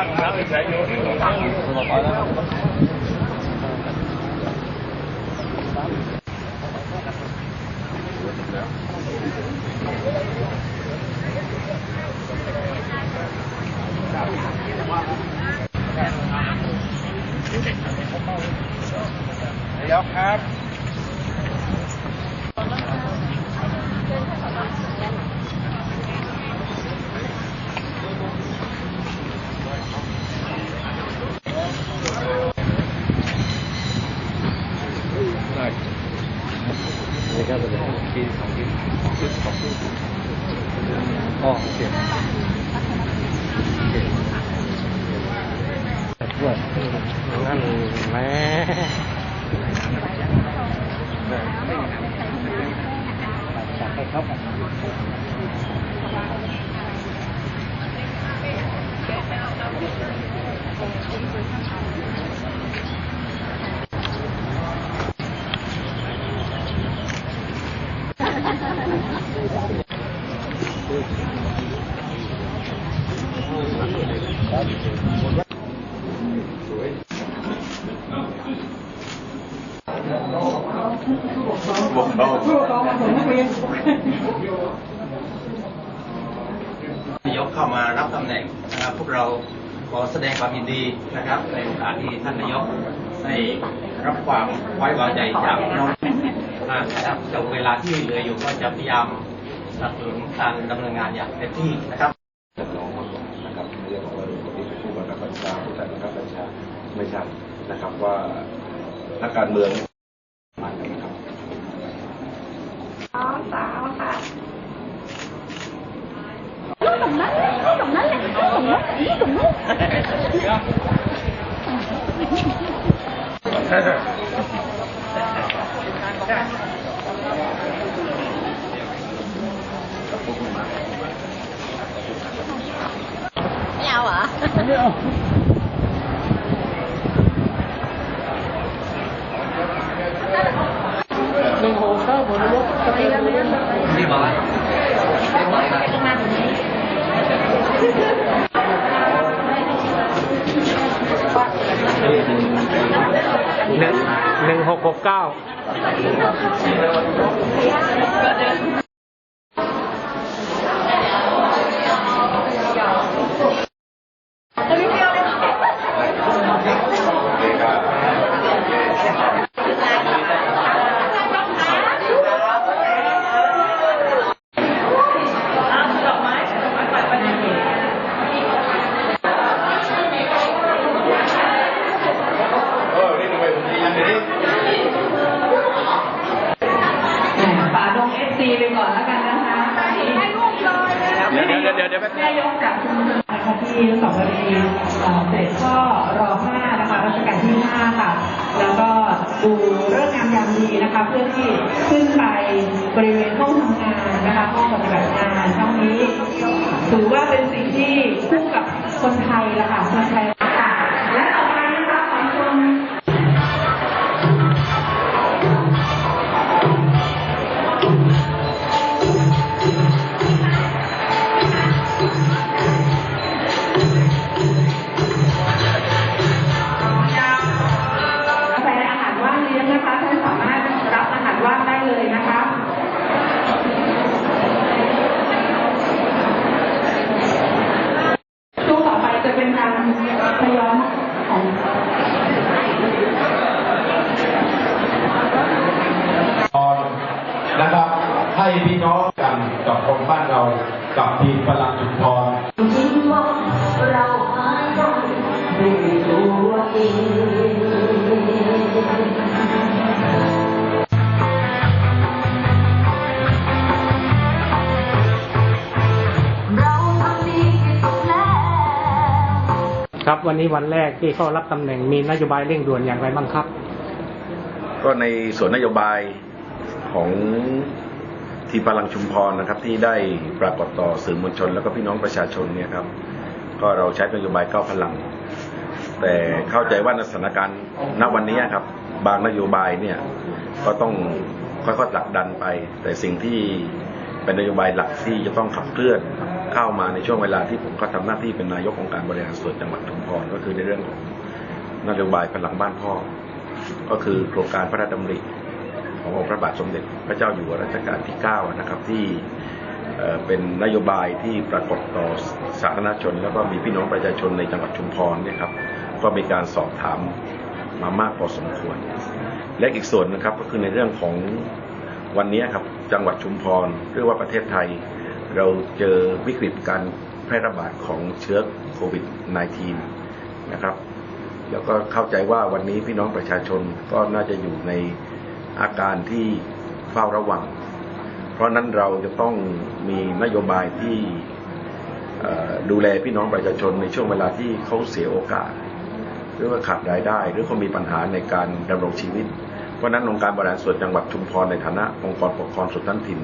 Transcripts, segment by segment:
นายกครับ นี่ก็เป็นที่ของที่ของที่ของที่อ๋อโอเคโอเคด้วยนั่นแม่ครับ นายกเข้ามารับตำแหน่งนะครับพวกเราขอแสดงความยินดีนะครับในโอกาสที่ท่านนายกได้รับความไว้วางใจจากน้องนะครับจากเวลาที่เหลืออยู่ก็จะพยายามสนับสนุนการดำเนินงานอย่างเต็มที่นะครับ ไม่ใช่นะครับว่านักการเมืองมันนะครับสองสาวค่ะลูกตรงนั้นเลยลูกตรงนั้นเลยลูกตรงนั้นลูกตรงนั้นไม่เอาเหรอที่บอกว่า หนึ่งหกหกเก้า ฝาดงเอฟซีไปก่อนแล้วกันนะคะตอนนี้ เดี๋ยวเดี๋ยวเดี๋ยวเดี๋ยวแป๊บแม่ยกจากชุมชนนะคะที่สองวรีเอ่อเสด็จพ่อรอห้านะคะรัชกาลที่ห้าค่ะ แล้วก็ดูเรื่องงามยามดีนะคะ เพื่อที่ขึ้นไปบริเวณห้องทำงานนะคะห้องปฏิบัติงานทั้งนี้ถือว่าเป็นสิ่งที่ น้องกันกับคนบ้านเรากับทีมพลังจุดพรคิดว่าเราหายใจด้วยตัวเองเราทำดีที่สุดแล้วครับวันนี้วันแรกที่เข้ารับตำแหน่งมีนโยบายเร่งด่วนอย่างไรบ้างครับ ก็ในส่วนนโยบายของ ทีพลังชุมพรนะครับที่ได้ปรากฏต่อสื่อมวลชน แล้วก็พี่น้องประชาชนเนี่ยครับก็เราใช้นโยบายก้าพลัง แต่เข้าใจว่าในสถานการณ์ณวันนี้ครับ บางนโยบายเนี่ยก็ต้องค่อยๆผลักดันไป แต่สิ่งที่เป็นนโยบายหลักที่จะต้องขับเคลื่อนเข้ามาในช่วงเวลาที่ผมก็ทำหน้าที่เป็นนายกองค์การบริหารส่วนจังหวัดชุมพรก็คือในเรื่องของนโยบายพลังบ้านพ่อ ก็คือโครงการพระราชดำริ ขององค์พระบาทสมเด็จพระเจ้าอยู่หัวรัชกาลที่ 9 นะครับที่เป็นนโยบายที่ปรากฏต่อสาธารณชน แล้วก็มีพี่น้องประชาชนในจังหวัดชุมพรเนี่ยครับก็มีการสอบถามมามากพอสมควร และอีกส่วนนะครับก็คือในเรื่องของวันนี้ครับจังหวัดชุมพรหรือว่าประเทศไทย เราเจอวิกฤตการแพร่ระบาดของเชื้อโควิด -19 นะครับแล้วก็เข้าใจว่าวันนี้พี่น้องประชาชนก็น่าจะอยู่ใน อาการที่เฝ้าระวัง เพราะนั้นเราจะต้องมีนโยบายที่ดูแลพี่น้องประชาชนในช่วงเวลาที่เขาเสียโอกาส หรือว่าขาดรายได้ หรือเขามีปัญหาในการดำรงชีวิต เพราะนั้นองค์การบริหารส่วนจังหวัดชุมพรในฐานะองค์กรปกครองส่วนท้องถิ่น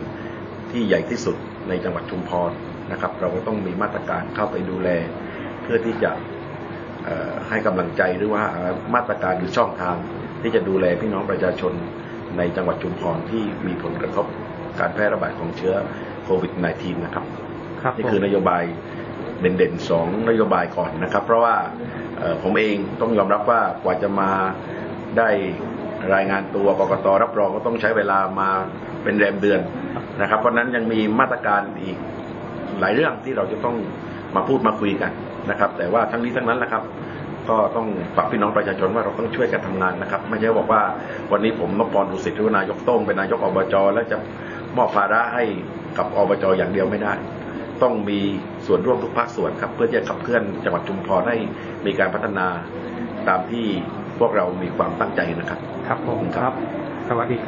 ที่ใหญ่ที่สุดในจังหวัดชุมพรนะครับ เราก็ต้องมีมาตรการเข้าไปดูแล เพื่อที่จะให้กำลังใจหรือว่าหามาตรการหรือช่องทางที่จะดูแลพี่น้องประชาชน ในจังหวัดชุมพรที่มีผลกระทบการแพร่ระบาดของเชื้อโควิด -19 นะครับครับนี่ผมคือนโยบายเด่นๆสองนโยบายก่อนนะครับ เพราะว่าเอ่อผมเองต้องยอมรับว่ากว่าจะมาได้รายงานตัวกกตรับรองก็ต้องใช้เวลามาเป็นแรมเดือนนะครับ เพราะฉะนั้นยังมีมาตรการอีกหลายเรื่องที่เราจะต้องมาพูดมาคุยกันนะครับ แต่ว่าทั้งนี้ทั้งนั้นแหละครับ ก็ต้องฝากพี่น้องประชาชนว่าเราต้องช่วยกันทำงานนะครับ ไม่ใช่บอกว่าวันนี้ผมนพพรดุสิตหรือว่านายกโต้งเป็นนายกอบจแล้วจะมอบภาระให้กับอบจอย่างเดียวไม่ได้ ต้องมีส่วนร่วมทุกภาคส่วนครับ เพื่อจะขับเคลื่อนจังหวัดชุมพรให้มีการพัฒนาตามที่พวกเรามีความตั้งใจนะครับ ครับผมครับ สวัสดี